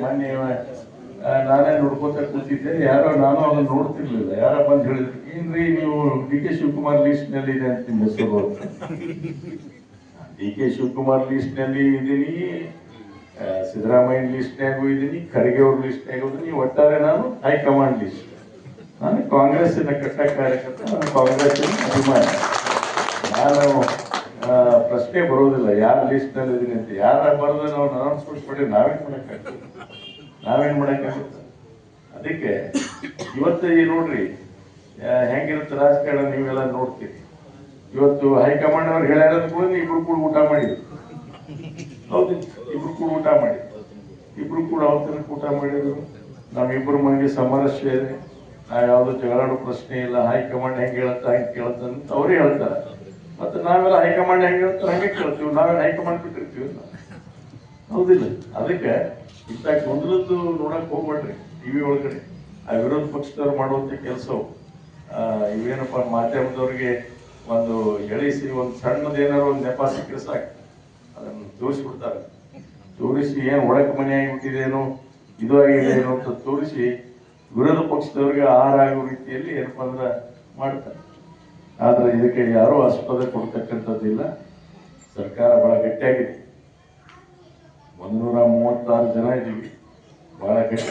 ಮೊನ್ನೆ ನಾನೇ ನೋಡ್ಕೋತ ಕೂತಿದ್ದೆ. ಯಾರೋ ನಾನು ಅದನ್ನ ನೋಡ್ತಿರ್ಲಿಲ್ಲ. ಯಾರ ಬಂದು ಹೇಳಿದ್ರು, ಏನ್ರಿ ನೀವು ಡಿ ಕೆ ಶಿವಕುಮಾರ್ ಲಿಸ್ಟ್ನಲ್ಲಿ ಇದೆ ಅಂತ ಹೆಸರು? ಡಿ ಕೆ ಶಿವಕುಮಾರ್ ಲಿಸ್ಟ್ನಲ್ಲಿ ಇದೀನಿ ಸಿದ್ದರಾಮಯ್ಯ ಲಿಸ್ಟ್ ನಾಗೂ ಇದೀನಿ ಖರ್ಗೆ ಅವ್ರ ಲಿಸ್ಟ್ ನಾಗೂ ಇದೀನಿ ಒಟ್ಟಾರೆ ನಾನು ಹೈಕಮಾಂಡ್ ಲಿಸ್ಟ್ ನಾನು ಕಾಂಗ್ರೆಸ್ಸಿನ ಕಟ್ಟ ಕಾರ್ಯಕರ್ತ, ನಾನು ಕಾಂಗ್ರೆಸ್ ಅಭಿಮಾನಿ ನಾನು ಆ, ಪ್ರಶ್ನೆ ಬರೋದಿಲ್ಲ ಯಾರ ಲಿಸ್ಟ್ನಲ್ಲಿ ಇದೀನಿ ಅಂತ. ಯಾರ ಬರ್ದು ನಾವು ಅನೌನ್ಸ್ಮೆಂಟ್ ಮಾಡಿ ನಾವೇನ್ ಮಾಡಕ್ಕಾಗ್ತದೆ ನಾವೇನ್ ಮಾಡಕ್ಕಾಗುತ್ತೆ ಅದಕ್ಕೆ ಇವತ್ತು ಈ ನೋಡ್ರಿ ಹೆಂಗಿರುತ್ತೆ ರಾಜಕಾರಣ ನೀವೆಲ್ಲ ನೋಡ್ತೀರಿ. ಇವತ್ತು ಹೈಕಮಾಂಡ್ ಅವ್ರು ಹೇಳ್ಯಾರ ಕೂಡ ಇಬ್ರು ಕೂಡ ಊಟ ಮಾಡಿದ್ರು. ಹೌದು, ಇಬ್ರು ಕೂಡ ಊಟ ಮಾಡಿ ಇಬ್ರು ಕೂಡ ಅವತ್ತಿನ ಊಟ ಮಾಡಿದ್ರು. ನಮ್ಮಿಬ್ರು ಮಂದಿ ಸಮರಸ್ಯ ಇದೆ. ನಾವ್ ಯಾವ್ದು ಜಗಳಾಡೋ ಪ್ರಶ್ನೆ ಇಲ್ಲ. ಹೈಕಮಾಂಡ್ ಹೆಂಗ್ ಹೇಳುತ್ತಾ, ಹೆಂಗ್ ಕೇಳುತ್ತ ಅಂತ ಅವ್ರೇ ಹೇಳ್ತಾರೆ. ಮತ್ತೆ ನಾವೆಲ್ಲ ಹೈಕಮಾಂಡ್ ಹೆಂಗೆ ಹೇಳ್ತಾರೆ ಹಂಗೆ ಕೇಳ್ತೀವಿ ನಾವೆಲ್ಲ ಹೈಕಮಾಂಡ್ ಬಿಟ್ಟಿರ್ತೀವಿ ಹೌದಿಲ್ಲ. ಅದಕ್ಕೆ ಇಂಥ ಗೊಂದಲದ್ದು ನೋಡಕ್ ಹೋಗ್ಬೇಡ್ರಿ. ಟಿವಿ ಒಳಗಡೆ. ಆ ವಿರೋಧ ಪಕ್ಷದವ್ರು ಮಾಡುವಂಥ ಕೆಲಸವು. ಇವೇನಪ್ಪ, ಮಾಧ್ಯಮದವ್ರಿಗೆ ಒಂದು ಎಳಿಸಿ, ಒಂದು ಸಣ್ಣದ ಏನಾರು ಒಂದು ನೆಪ ಸಿಕ್ಕರೆ ಸಾಕು. ಅದನ್ನು ತೋರಿಸ್ಬಿಡ್ತಾರೆ. ತೋರಿಸಿ ಏನು ಒಳಕ್ಕೆ ಮನೆ ಆಗಿಬಿಟ್ಟಿದೇನೋ, ಇದು ಆಗಿದೆ ಏನೋ ಅಂತ ತೋರಿಸಿ ವಿರೋಧ ಪಕ್ಷದವ್ರಿಗೆ ಆಹಾರ ಆಗೋ ರೀತಿಯಲ್ಲಿ ಏನಪ್ಪ ಅಂದ್ರೆ ಮಾಡ್ತಾರೆ. ಆದ್ರೆ ಇದಕ್ಕೆ ಯಾರೂ ಆಸ್ಪದ ಕೊಡ್ತಕ್ಕಂಥದ್ದಿಲ್ಲ. ಸರ್ಕಾರ ಬಹಳ ಗಟ್ಟಿಯಾಗಿದೆ. ಒಂದೂರ ಮೂವತ್ತಾರು ಜನ ಇದ್ದೀವಿ. ಬಹಳ ಗಟ್ಟ.